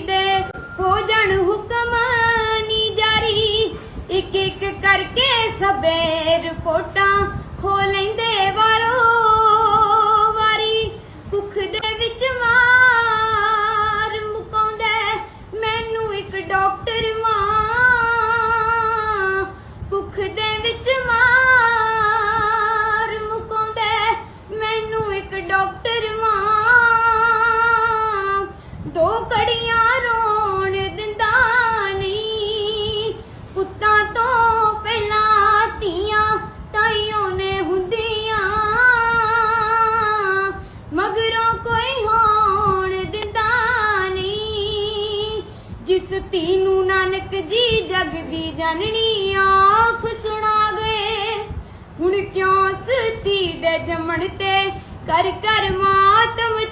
ਦੇ ਹੋ। ਜਾਣ ਹੁਕਮ ਨੀ ਜਾਰੀ। ਇੱਕ ਇੱਕ ਕਰਕੇ ਸਭੇ ਰਿਪੋਰਟਾਂ ਖੋ ਲੈਂਦੇ ਵਾਰੋ ਵਾਰੀ। ਕੁੱਖ ਦੇ ਵਿੱਚ ਮਾਰ ਮੁਕਾਉਂਦਾ ਮੈਨੂੰ ਇੱਕ ਡਾਕਟਰ ਮਾਂ। ਕੁੱਖ ਦੇ ਵਿੱਚ ਮਾਰ ਮੁਕਾਉਂਦਾ ਮੈਨੂੰ ਇੱਕ ਡਾਕਟਰ ਮਾਂ। ਦੋ ਕੜੀਆਂ ਜਿਸ ਧੀ ਨੂੰ ਨਾਨਕ ਜੀ ਜਗ ਦੀ ਜਨਨੀ ਆਖ ਸੁਣਾ ਗਏ। ਹੁਣ ਕਿਉਂ ਸਤੀ ਦੇ ਜੰਮਣ ਤੇ? ਕਰ ਕਰ ਮਾਤਮ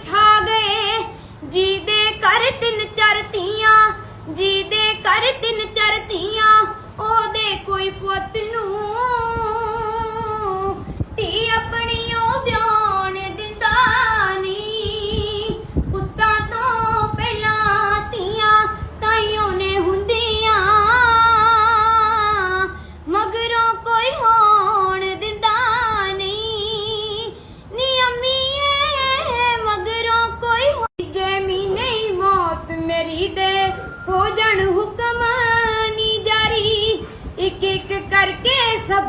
ਹੋ ਜਾਣ ਹੁਕਮ ਨੀ ਜਾਰੀ। ਇੱਕ ਇੱਕ ਕਰਕੇ ਸਭੇ